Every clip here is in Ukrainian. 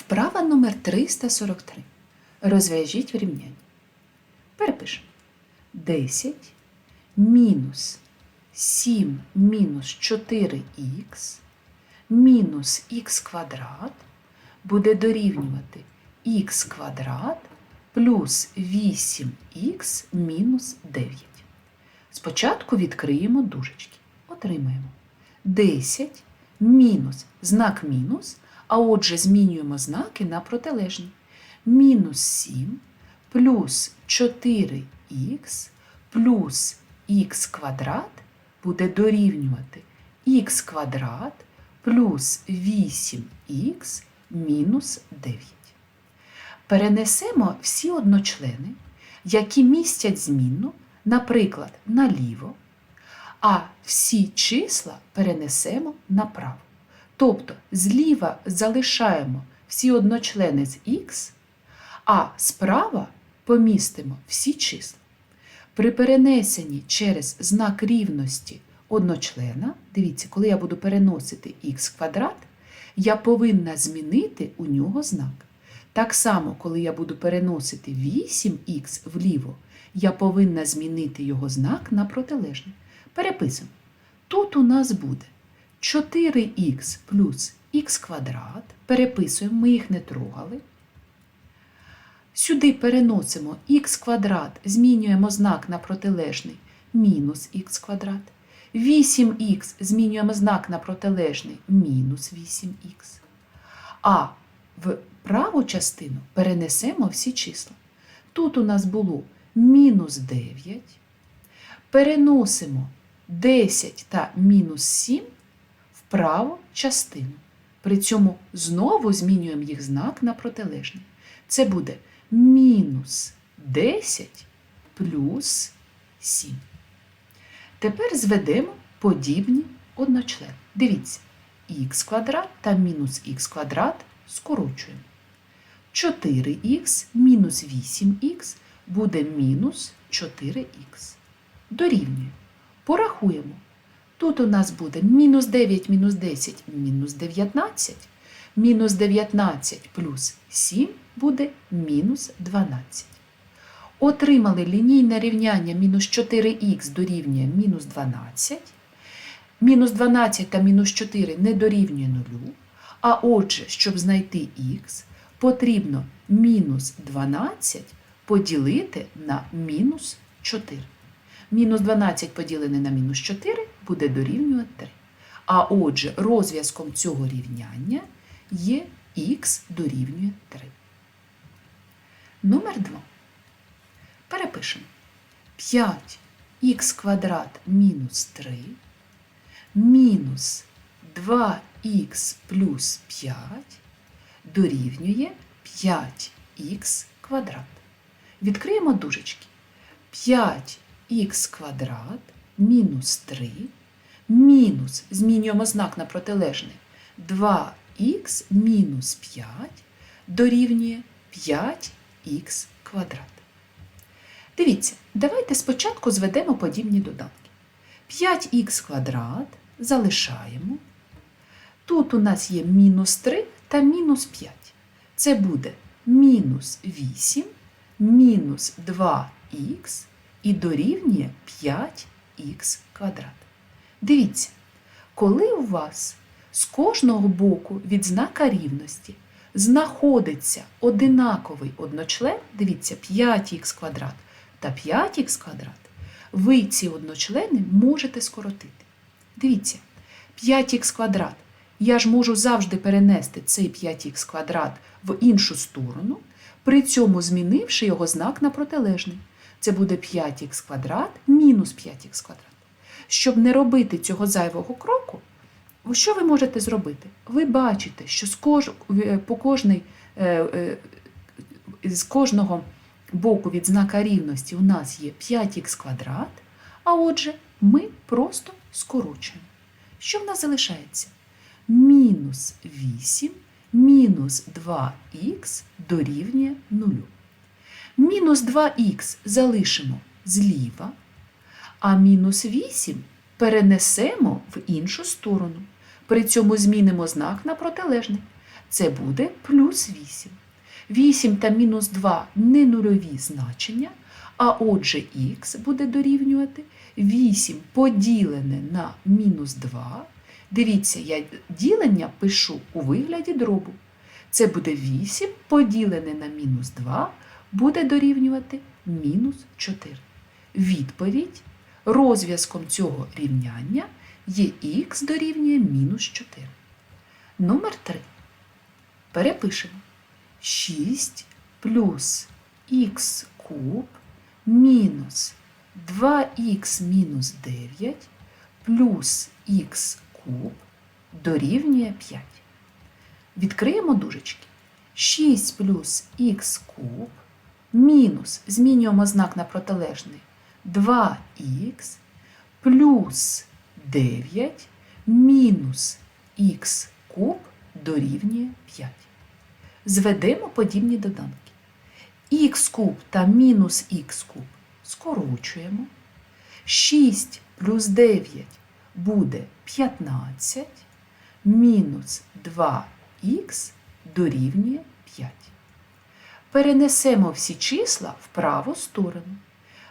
Вправа номер 343. Розв'яжіть в рівнянні. Перепишемо. 10 мінус 7 мінус 4х мінус х квадрат буде дорівнювати х квадрат плюс 8х мінус 9. Спочатку відкриємо дужечки. Отримаємо 10 мінус знак мінус, а отже змінюємо знаки на протилежні. Мінус 7 плюс 4х плюс х квадрат буде дорівнювати х квадрат плюс 8х мінус 9. Перенесемо всі одночлени, які містять змінну, наприклад, наліво, а всі числа перенесемо направо. Тобто зліва залишаємо всі одночлени з х, а справа помістимо всі числа. При перенесенні через знак рівності одночлена, дивіться, коли я буду переносити х квадрат, я повинна змінити у нього знак. Так само, коли я буду переносити 8х вліво, я повинна змінити його знак на протилежний. Переписуємо. Тут у нас буде 4х плюс х квадрат. Переписуємо, ми їх не трогали. Сюди переносимо х квадрат, змінюємо знак на протилежний мінус х квадрат. 8х змінюємо знак на протилежний мінус 8х. А в праву частину перенесемо всі числа. Тут у нас було мінус 9. Переносимо 10 та мінус 7 в праву частину. При цьому знову змінюємо їх знак на протилежний. Це буде мінус 10 плюс 7. Тепер зведемо подібні одночлени. Дивіться, х квадрат та мінус х квадрат скорочуємо. 4х мінус 8х буде мінус 4х. Дорівнює. Порахуємо. Тут у нас буде мінус 9 мінус 10 мінус 19. Мінус 19 плюс 7 буде мінус 12. Отримали лінійне рівняння мінус 4х дорівнює мінус 12. Мінус 12 та мінус 4 не дорівнює 0. А отже, щоб знайти х, потрібно мінус 12 поділити на мінус 4. Мінус 12 поділене на мінус 4 буде дорівнювати 3. А отже, розв'язком цього рівняння є х дорівнює 3. Номер 2. Перепишемо. 5х квадрат мінус 3 мінус 2х плюс 5 дорівнює 5х квадрат. Відкриємо дужечки. 5х квадрат мінус 3 мінус, змінюємо знак на протилежний, 2х мінус 5 дорівнює 5х квадрат. Дивіться, давайте спочатку зведемо подібні доданки. 5х квадрат залишаємо. Тут у нас є мінус 3 та мінус 5. Це буде мінус 8, мінус 2х і дорівнює 5х квадрат. Дивіться, коли у вас з кожного боку від знака рівності знаходиться одинаковий одночлен, дивіться, 5х квадрат та 5х квадрат, ви ці одночлени можете скоротити. Дивіться, 5х квадрат. Я ж можу завжди перенести цей 5х квадрат в іншу сторону, при цьому змінивши його знак на протилежний. Це буде 5х квадрат мінус 5х квадрат. Щоб не робити цього зайвого кроку, що ви можете зробити? Ви бачите, що з кож... по кожний, е, е, з кожного боку від знака рівності у нас є 5х квадрат, а отже, ми просто скорочуємо. Що в нас залишається? Мінус 8 мінус 2х дорівнює 0. Мінус 2х залишимо зліва, а мінус 8 перенесемо в іншу сторону. При цьому змінимо знак на протилежний. Це буде плюс 8. 8 та мінус 2 не нульові значення, а отже х буде дорівнювати 8 поділене на мінус 2. Дивіться, я ділення пишу у вигляді дробу. Це буде 8 поділене на мінус 2 буде дорівнювати мінус 4. Відповідь розв'язком цього рівняння є х дорівнює мінус 4. Номер 3. Перепишемо. 6 плюс х куб мінус 2х мінус 9 плюс х куб дорівнює 5. Відкриємо дужечки. 6 плюс х куб мінус, змінюємо знак на протилежний, 2х плюс 9 мінус х куб дорівнює 5. Зведемо подібні доданки. х куб та мінус х куб скорочуємо. 6 плюс 9 буде 15, мінус 2х дорівнює 5. Перенесемо всі числа в праву сторону.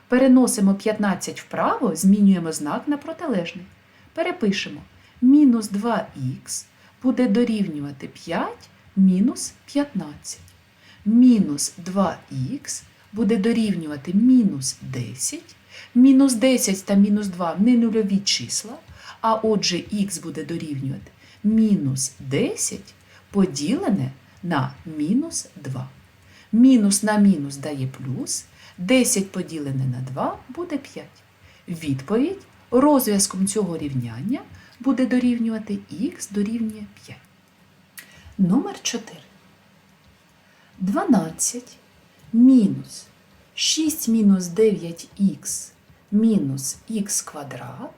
Переносимо 15 вправо, змінюємо знак на протилежний. Перепишемо мінус 2х буде дорівнювати 5 мінус 15. Мінус 2х буде дорівнювати мінус 10. Мінус 10 та мінус 2 не нульові числа, а отже х буде дорівнювати мінус 10 поділене на мінус 2. Мінус на мінус дає плюс, 10 поділене на 2 буде 5. Відповідь розв'язком цього рівняння буде дорівнювати х дорівнює 5. Номер 4. 12 мінус 6 мінус 9х мінус х квадрат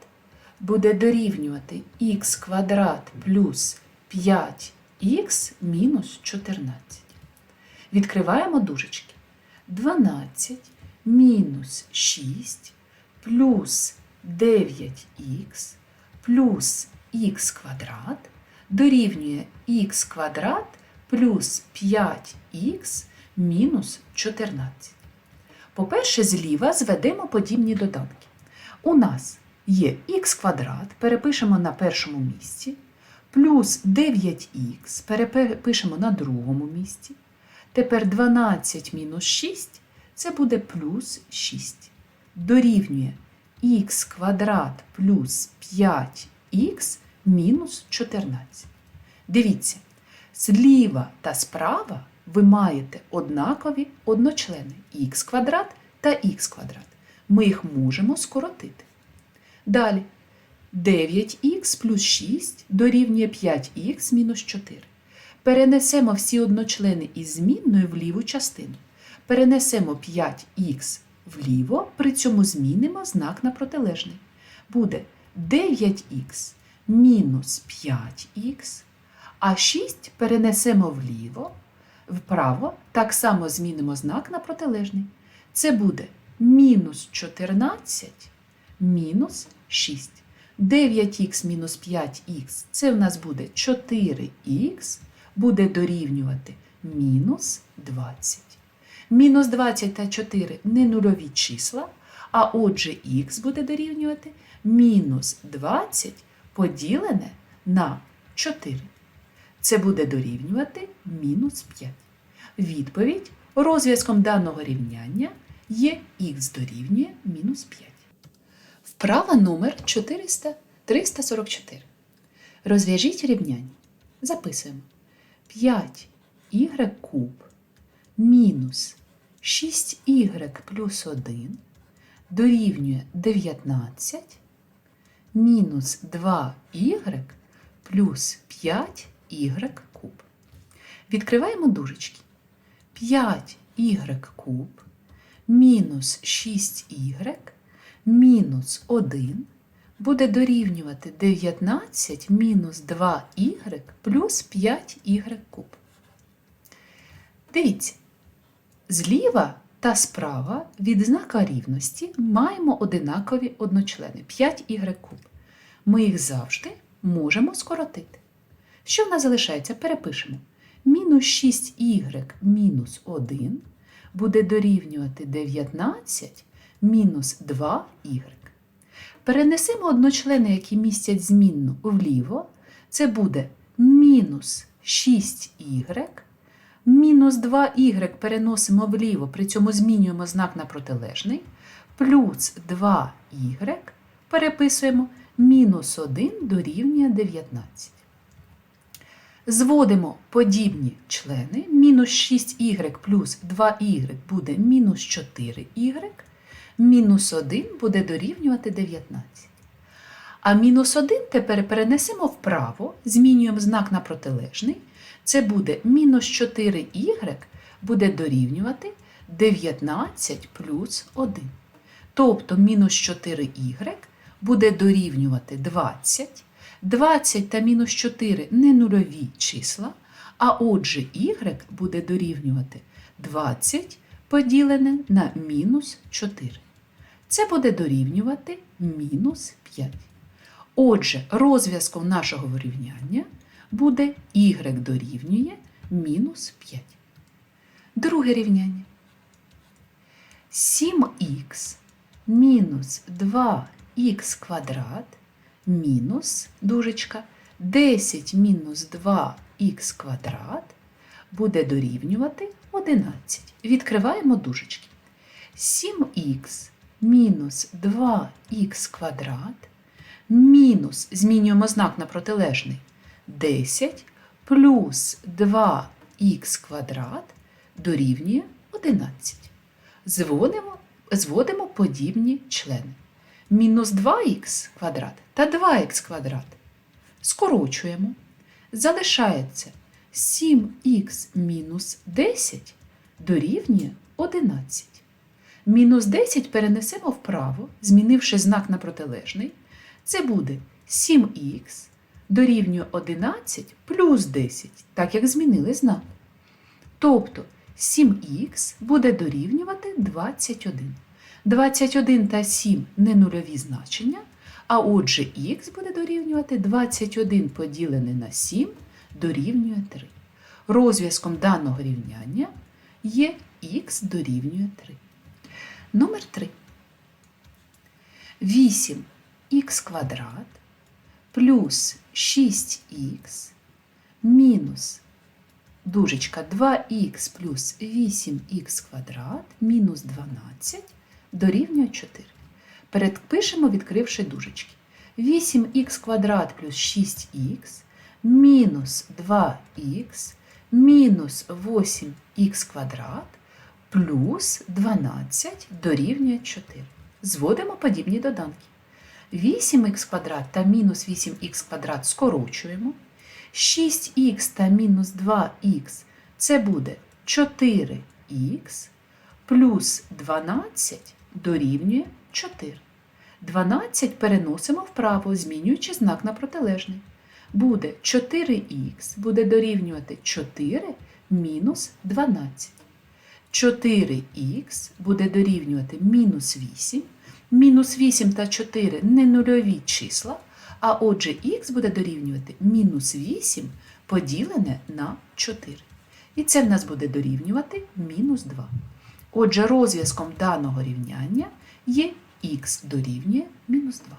буде дорівнювати х квадрат плюс 5х мінус 14. Відкриваємо дужечки. 12 мінус 6 плюс 9х плюс х квадрат дорівнює х квадрат плюс 5х мінус 14. По-перше, зліва зведемо подібні доданки. У нас є х квадрат, перепишемо на першому місці, плюс 9х перепишемо на другому місці. Тепер 12 мінус 6 це буде плюс 6. Дорівнює х квадрат плюс 5х мінус 14. Дивіться, зліва та справа ви маєте однакові одночлени х квадрат та х квадрат. Ми їх можемо скоротити. Далі 9х плюс 6 дорівнює 5х мінус 4. Перенесемо всі одночлени із змінною в ліву частину. Перенесемо 5х вліво, при цьому змінимо знак на протилежний. Буде 9х мінус 5х, а 6 перенесемо вліво, вправо, так само змінимо знак на протилежний. Це буде мінус 14 мінус 6. 9х мінус 5х це в нас буде 4х, буде дорівнювати мінус 20. Мінус 20 та 4 не нульові числа, а отже х буде дорівнювати мінус 20 поділене на 4. Це буде дорівнювати мінус 5. Відповідь розв'язком даного рівняння є х дорівнює мінус 5. Вправа номер 400, 344. Розв'яжіть рівняння. Записуємо. 5y куб мінус 6y плюс 1 дорівнює 19 мінус 2y плюс 5y куб. Відкриваємо дужечки. 5y куб мінус 6y мінус 1 буде дорівнювати 19 мінус 2y плюс 5y куб. Дивіться, зліва та справа від знака рівності маємо одинакові одночлени 5y куб. Ми їх завжди можемо скоротити. Що в нас залишається? Перепишемо. мінус 6y мінус 1 буде дорівнювати 19 мінус 2y. Перенесемо одночлени, які містять змінну вліво. Це буде мінус 6y. Мінус 2y переносимо вліво, при цьому змінюємо знак на протилежний. Плюс 2y переписуємо мінус 1 дорівнює 19. Зводимо подібні члени. Мінус 6y плюс 2y буде мінус 4y. Мінус 1 буде дорівнювати 19. А мінус 1 тепер перенесемо вправо, змінюємо знак на протилежний. Це буде мінус 4y буде дорівнювати 19 плюс 1. Тобто мінус 4y буде дорівнювати 20. 20 та мінус 4 не нульові числа, а отже y буде дорівнювати 20 поділене на мінус 4. Це буде дорівнювати мінус 5. Отже, розв'язком нашого вирівняння буде y дорівнює мінус 5. Друге рівняння. 7х мінус 2х квадрат мінус дужечка 10 мінус 2х квадрат буде дорівнювати 11. Відкриваємо дужечки. 7х мінус 2х квадрат мінус, змінюємо знак на протилежний, 10 плюс 2х квадрат дорівнює 11. Зводимо, зводимо подібні члени. Мінус 2х квадрат та 2х квадрат. Скорочуємо. Залишається 7х мінус 10 дорівнює 11. Мінус 10 перенесемо вправо, змінивши знак на протилежний. Це буде 7х дорівнює 11 плюс 10, так як змінили знак. Тобто 7х буде дорівнювати 21. 21 та 7 не нульові значення, а отже х буде дорівнювати 21 поділене на 7 дорівнює 3. Розв'язком даного рівняння є х дорівнює 3. Номер 3. 8х квадрат плюс 6х мінус дужечка 2х плюс 8х квадрат мінус 12 дорівнює 4. Передпишемо, відкривши дужечки. 8х квадрат плюс 6х мінус 2х мінус 8х квадрат плюс 12 дорівнює 4. Зводимо подібні доданки. 8х квадрат та мінус 8х квадрат скорочуємо. 6х та мінус 2х це буде 4х плюс 12 дорівнює 4. 12 переносимо вправо, змінюючи знак на протилежний. Буде 4х буде дорівнювати 4 мінус 12. 4х буде дорівнювати мінус 8. Мінус 8 та 4 не нульові числа, а отже х буде дорівнювати мінус 8 поділене на 4. І це в нас буде дорівнювати мінус 2. Отже, розв'язком даного рівняння є х дорівнює мінус 2.